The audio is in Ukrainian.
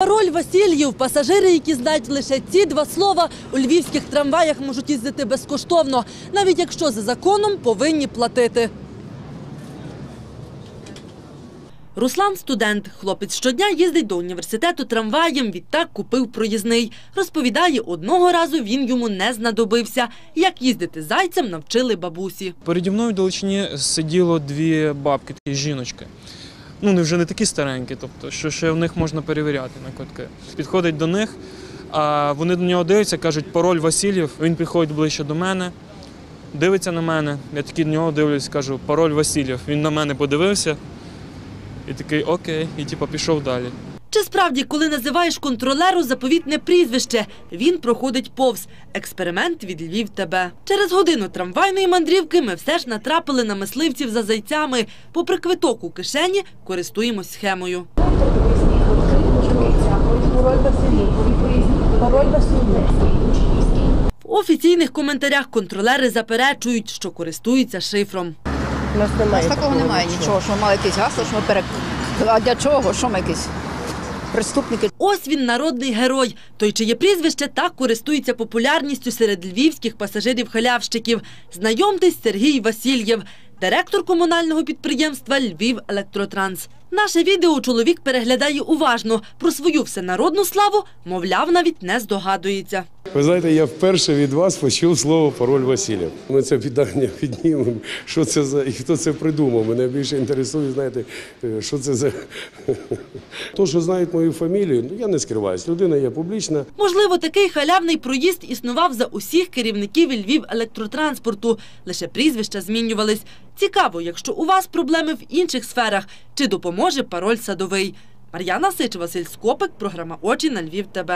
Пароль Васильєв. Пасажири, які знають лише ці два слова, у львівських трамваях можуть їздити безкоштовно, навіть якщо за законом повинні платити. Руслан студент. Хлопець щодня їздить до університету трамваєм, відтак купив проїзний. Розповідає, одного разу він йому не знадобився. Як їздити зайцем, навчили бабусі. Переді мною в Далечині сиділо дві бабки, жіночки. Ну, вони вже не такі старенькі, тобто, що ще в них можна перевіряти на квитки. Підходить до них, а вони до нього дивляться, кажуть, пароль Васильєв. Він підходить ближче до мене, дивиться на мене. Я такий до нього дивлюсь, кажу, пароль Васильєв. Він на мене подивився і такий окей, і типу, пішов далі. Чи справді, коли називаєш контролеру заповітне прізвище, він проходить повз. Експеримент від Львів тебе. Через годину трамвайної мандрівки ми все ж натрапили на мисливців за зайцями. Попри квиток у кишені, користуємось схемою. В офіційних коментарях контролери заперечують, що користуються шифром. У нас такого немає нічого, що ми мали якесь гасло, що ми перек... А для чого? Що ми якісь преступники? Ось він народний герой. Той, чиє прізвище так користується популярністю серед львівських пасажирів-халявщиків. Знайомтесь Сергій Васильєв, директор комунального підприємства Львів Електротранс. Наше відео чоловік переглядає уважно. Про свою всенародну славу, мовляв, навіть не здогадується. Ви знаєте, я вперше від вас почув слово пароль Васильєв. Ми це питання піднімемо. Що це за і хто це придумав? Мене більше інтересує, знаєте, е, що це за то, що знають мою фамілію. Ну я не скриваюсь. Людина є публічна. Можливо, такий халявний проїзд існував за усіх керівників Львів електротранспорту. Лише прізвища змінювались. Цікаво, якщо у вас проблеми в інших сферах, чи допоможе пароль садовий. Мар'яна Сич, Василь Скопик, програма Очі на Львів ТБ.